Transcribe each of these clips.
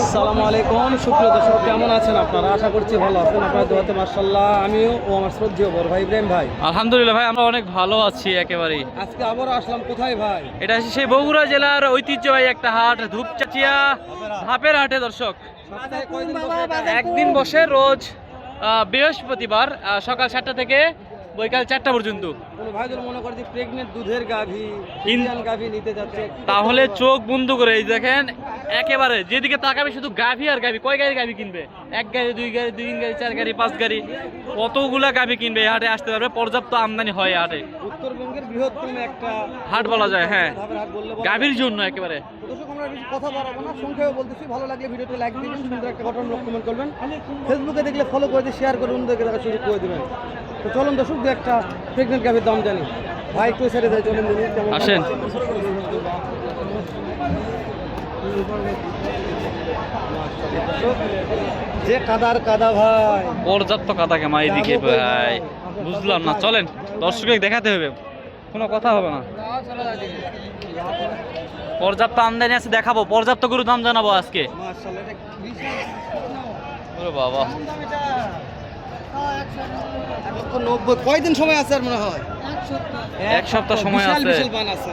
আসসালামু আলাইকুম। সুপ্রিয় দর্শক কেমন আছেন আপনারা? আশা করছি ভালো আছেন। আপনার দোয়াতে মার্শাল্লাহ আমিও ও আমার শ্রদ্ধেয় বড় ভাই ইব্রাহিম ভাই। আলহামদুলিল্লাহ ভাই আমরা অনেক ভালো আছি একেবারেই। আজকে আবারও আসলাম কোথায় ভাই? এটা হচ্ছে সেই বগুড়া জেলার ঐতিহ্যবাহী একটা হাট ধূপচাচিয়া ধাপের হাটে। দর্শক? একদিন বসে রোজ বৃহস্পতিবার সকাল সাতটা থেকে বৈকাল চারটা পর্যন্ত। কোনো ভাই যদি মনে করে যে প্রেগনেন্ট দুধের গাভী ইন্ডিয়ান গাভী নিতে যাচ্ছে। তাহলে চোখ বন্ধ করে এই দেখেন একেবারে যেদিকে তাকাবে শুধু গাভী আর গাভী। কয় গাড়ি গাভী কিনবে? এক গাড়ি দুই গাড়ি দুই তিন গাড়ি চার গাড়ি পাঁচ গাড়ি। কতগুলা গাভী কিনবে এই হাটে আসতে পারবে? পর্যাপ্ত আমদানি হয় হাটে। উত্তরবঙ্গের বৃহত্তম একটা হাট বলা যায় হ্যাঁ। গাভীর জন্য একেবারে। দর্শক আমরা বেশি কথা বাড়াবো না সংক্ষেপে বলতেছি। ভালো লাগলে ভিডিওতে লাইক দিবেন সুন্দর একটা ঘটনা কমেন্ট করবেন। ফেসবুকে দেখলে ফলো করে দিয়ে শেয়ার করে শুরু করে দিবেন। তো চলুন দর্শক দু একটা প্রেগনেন্ট গাভীর দাম জানি। ভাই একটু ছেড়ে যায় চলেন আসেন। যে কাদার কাদা ভাই। পর্যাপ্ত কাদা কেমা এইদিকে ভাই বুঝলাম না চলেন। দর্শকে দেখাতে হবে। কোনো কথা হবে না। পর্যাপ্ত আমদানি আছে, দেখাবো। পর্যাপ্ত গরু দাম জানাব আজকে। বাবা। কয়দিন সময় আছে আর মনে হয় এক সপ্তাহ সময় আছে।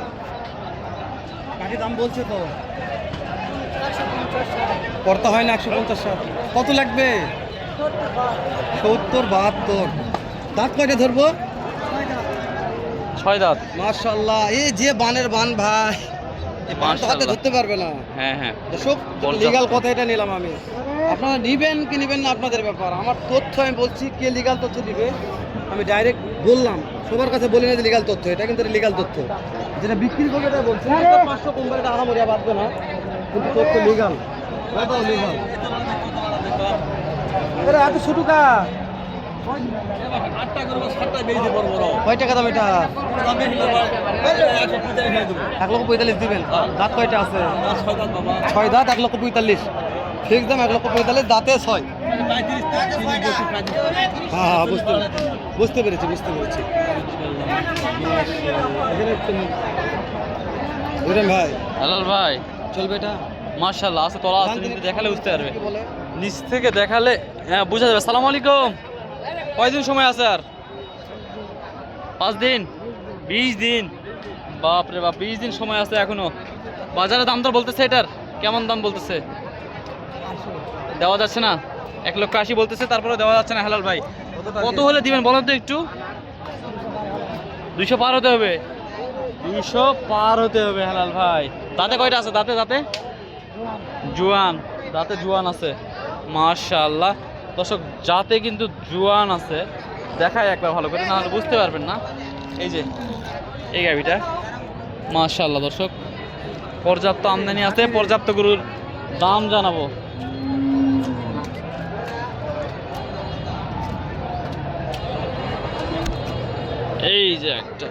কাঠি দাম বলছে তো। করতে হয় না একশো পঞ্চাশ কত লাগবে? সত্তর বাহাত্তর। দাঁত কয়টা ধরবো? ছয় দাঁত। মার্শাল্লাহ এই যে বানের বান ভাই হাতে ধরতে পারবে না। হ্যাঁ হ্যাঁ। পর্যাপ্ত। লিগাল কথা এটা নিলাম আমি। আপনারা নিবেন কি নিবেন না আপনাদের ব্যাপার। আমার তথ্য আমি বলছি কে লিগাল তথ্য দিবে আমি ডাইরেক্ট বললাম। সবার কাছে বলি না যে লিগাল তথ্য এটা কিন্তু লিগাল তথ্য। যেটা বিক্রি করবে এটা বলছি পাঁচশো কোম্পানিটা আহামরিয়া বাঁধবে না কিন্তু তথ্য লিগাল এত ছোট কা কয় টাকা দাম এটা? এক লক্ষ পঁয়তাল্লিশ দিবেন। দাঁত কয়টা আছে? ছয় দাঁত এক লক্ষ পঁয়তাল্লিশ। ফিক্স দাম এক লক্ষ পঁয়তাল্লিশ দাঁতে ছয়। হ্যাঁ হ্যাঁ বুঝতে বুঝতে পেরেছি বুঝতে পেরেছি। ভাই। হেলাল ভাই। চলবে এটা? মার্শাল্লাহ আছে তলা আছে দেখালে বুঝতে পারবে। নিচ থেকে দেখালে হ্যাঁ বুঝা যাবে। সালাম আলাইকুম। কয়দিন সময় আছে আর? পাঁচ দিন? বিশ দিন? বাপ রে বাপ, বিশ দিন সময় আছে এখনও। বাজারে দাম দর বলতেছে এটার। কেমন দাম বলতেছে? দেওয়া যাচ্ছে না। এক লক্ষ আশি বলতেছে তারপরে দেওয়া যাচ্ছে না হেলাল ভাই। কত হলে দিবেন বলেন তো একটু? দুইশো পার হতে হবে। দুইশো পার হতে হবে হেলাল ভাই। দাঁতে কয়টা আছে? দাঁতে দাঁতে? জুয়ান। দাঁতে জুয়ান আছে। মাশাআল্লাহ। দর্শক, যাতে কিন্তু জুয়ান আছে, দেখায় একবার ভালো করে না হলে বুঝতে পারবেন না। এই যে, এই গাভিটা মাশাআল্লাহ দর্শক, পর্যাপ্ত আমদানি আছে, পর্যাপ্ত গরুর দাম জানাব। এই যে একটা।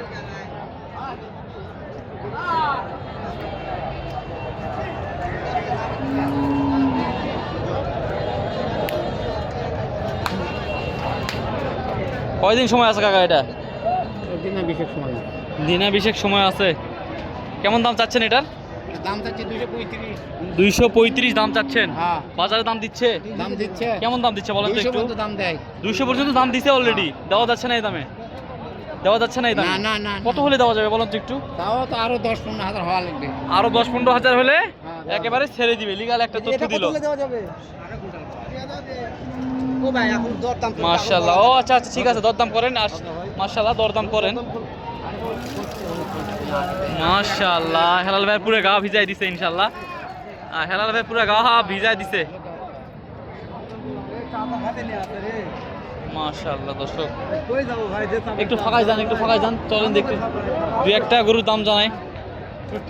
কয়দিন সময় আছে কাকা এটা? বিশেষ সময়। দিনে বিশেক সময় আছে। কেমন দাম চাচ্ছেন এটার? দাম চাচ্ছি দুইশো পঁয়ত্রিশ। দাম চাচ্ছেন? হ্যাঁ। বাজারে দাম দিচ্ছে? দাম দিচ্ছে। কেমন দাম দিচ্ছে বলেন তো একটু? দাম দেয়। দুইশো পর্যন্ত দাম দিছে অলরেডি দেওয়া যাচ্ছে না এই দামে? দেওয়া যাচ্ছে না এই দামে? না না কত হলে দেওয়া যাবে বলেন তো একটু? তাও তো আরও দশ পনেরো হাজার হওয়া লাগবে। আরও দশ পনেরো হাজার হলে হ্যাঁ। একেবারে ছেড়ে দিবে। লিগাল একটা তথ্য দিল। দেওয়া যাবে ও ভাই এখন দর দাম মার্শাল্লাহ ও আচ্ছা আচ্ছা ঠিক আছে দরদাম করেন মার্শাল্লাহ দরদাম করেন। মাশাআল্লাহ হেলাল ভাই পুরো গা ভিজাই দিছে ইনশাআল্লাহ। আহ, হেলাল ভাই পুরো গা ভিজাই দিছে। দর্শক। একটু ফাঁকায় যান একটু ফাঁকায় যান চলেন দুই একটা গরুর দাম জানাই।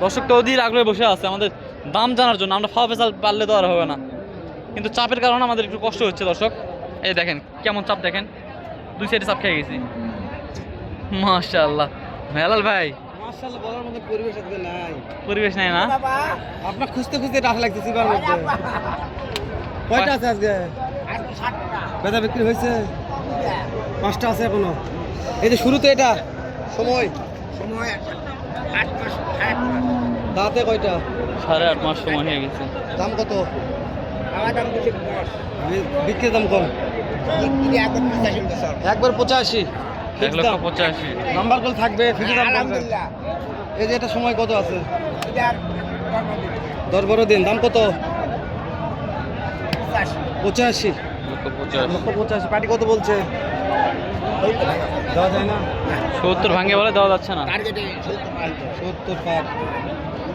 দর্শক তো অধীর আগ্রহে বসে আছে আমাদের দাম জানার জন্য। আমরা ফাওয়া পেশাল পারলে তো আর হবে না। কিন্তু চাপের কারণে আমাদের একটু কষ্ট হচ্ছে দর্শক। এই দেখেন কেমন চাপ দেখেন? দুই সাইডে চাপ খেয়ে গেছি। মাশাআল্লাহ। হেলাল ভাই মাশাআল্লাহ বলার মতো পরিবেশ নাই। পরিবেশ নাই না? আপনার খুঁজতে খুঁজতে ডাক লাগছে সিবার মধ্যে। কয়টা আছে আজকে? বেচা বিক্রি হয়েছে? পাঁচটা আছে এখনও। এই যে শুরুতে এটা সময়? সময় দাঁতে কয়টা? সাড়ে আট মাস সময় হয়ে গেছে। দাম কত? বি- বিক্রির দাম কম। একবার পঁচাশি। এক লক্ষ পঁচাশি। নাম্বার কল থাকবে। এই যে এটা সময় কত আছে? দশ বারো দিন। দাম কত? পঁচাশি। লক্ষ পঁচাশি লক্ষ পঁচাশি। পার্টি কত বলছে? দেওয়া যায় না? সত্তর ভাঙে বলে দেওয়া যাচ্ছে না। সত্তর পার।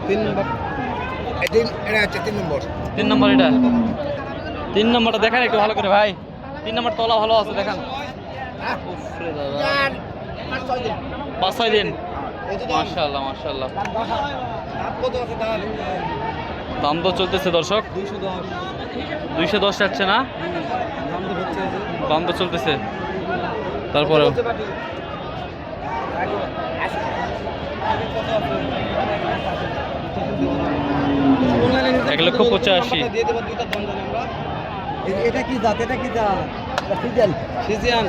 তিন নম্বর। তিন নম্বর এটা? তিন নম্বরটা দেখান একটু ভালো করে ভাই। তিন নম্বর তলা ভালো আছে দেখান। পাঁচ ছয় দিন। দাম। মার্শাল্লাহ মার্শাল্লাহ দাম তো চলতেছে দর্শক। দুইশো দশ। যাচ্ছে না? দাম তো দাম তো চলতেছে। তারপরেও। এক লক্ষ পঁচাশি। এটা কি জাত? এটা কি জাত? ফিজিয়ান? ফিজিয়ান।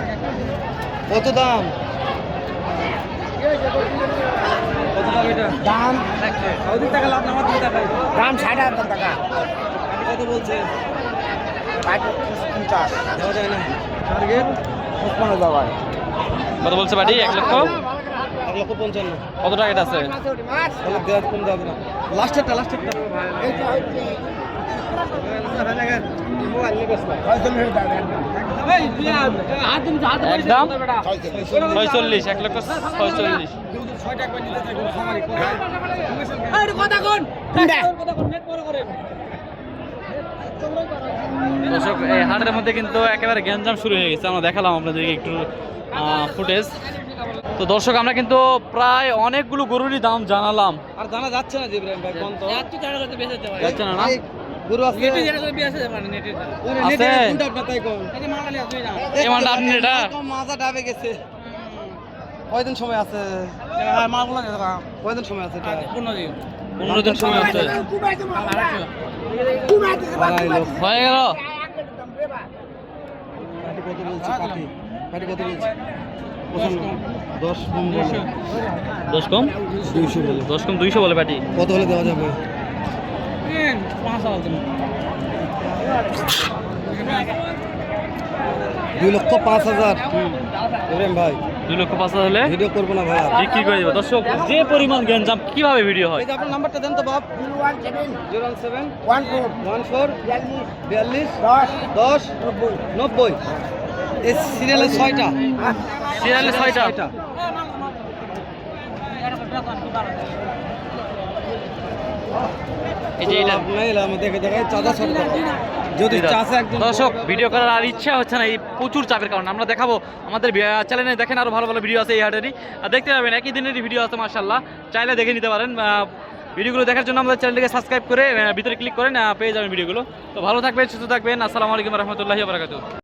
কত দাম? কত দাম এটা? দাম? টাকা লাভ আমার দুই দাম ষাট হাজার টাকা। আপনি কত বলছে? পঞ্চাশ। দেওয়া যায় না। টার্গেট কত বলছে বাড়ি? এক লক্ষ? এক লক্ষ পঞ্চান্ন। কত আছে? দেওয়া কম দেওয়া যাবে না। লাস্টেরটা লাস্টেরটা। ছয়চল্লিশ এক লক্ষ ছয়চল্লিশ। দর্শক এই হাটের মধ্যে কিন্তু একেবারে গ্যাঞ্জাম শুরু হয়ে গেছে। আমরা দেখালাম আপনাদেরকে একটু ফুটেজ তো দর্শক আমরা কিন্তু প্রায় অনেকগুলো গরুরই দাম জানালাম। আর জানা যাচ্ছে না জিব্রাহিম ভাই কোন তো? যাচ্ছে না না? গরু আছে নেটে যেটা বেঁচে ওরে আছে। নেটে কোনটা আপনার তাই কোন এই মালালি আছে না এই মালটা আপনি এটা? কম মাজা ডাবে গেছে। কয়দিন সময় আছে? কয়দিন সময় আছে এটা? পনেরো দিন। সময় আছে। আড়াই লোক হয়ে গেল। কত বলছে বলছে দশ কম। দশ কম দুইশো। বলে। দশ কম দুইশো বলে পাটি কত হলে দেওয়া যাবে? দুই লক্ষ পাঁচ হাজার। ভাই। দুই লক্ষ পাঁচ হাজার হলে? ভিডিও করব না ভাই। বিক্রি করে দেবো। দর্শক যে পরিমাণ গ্যাঞ্জাম কীভাবে ভিডিও হয়? এই যে আপনার নাম্বারটা দেন তো বাপ। Zero one seven one four one four বিয়াল্লিশ বিয়াল্লিশ দশ দশ নব্বই নব্বই। ছয়টা। সিরিয়ালে ছয়টা? দর্শক ভিডিও করার আর ইচ্ছা হচ্ছে না এই প্রচুর চাপের কারণে। আমরা দেখাবো আমাদের চ্যানেলে দেখেন আরও ভালো ভালো ভিডিও আছে এই হাটেরই। আর দেখতে পাবেন একই দিনেরই ভিডিও আছে মার্শাল্লাহ চাইলে দেখে নিতে পারেন ভিডিওগুলো দেখার জন্য আমাদের চ্যানেলটিকে সাবস্ক্রাইব করে ভিতরে ক্লিক করেন পেয়ে যাবেন ভিডিওগুলো তো ভালো থাকবেন সুস্থ থাকবেন। আসসালামু আলাইকুম রহমতুল্লাহি বারাকাতুহ।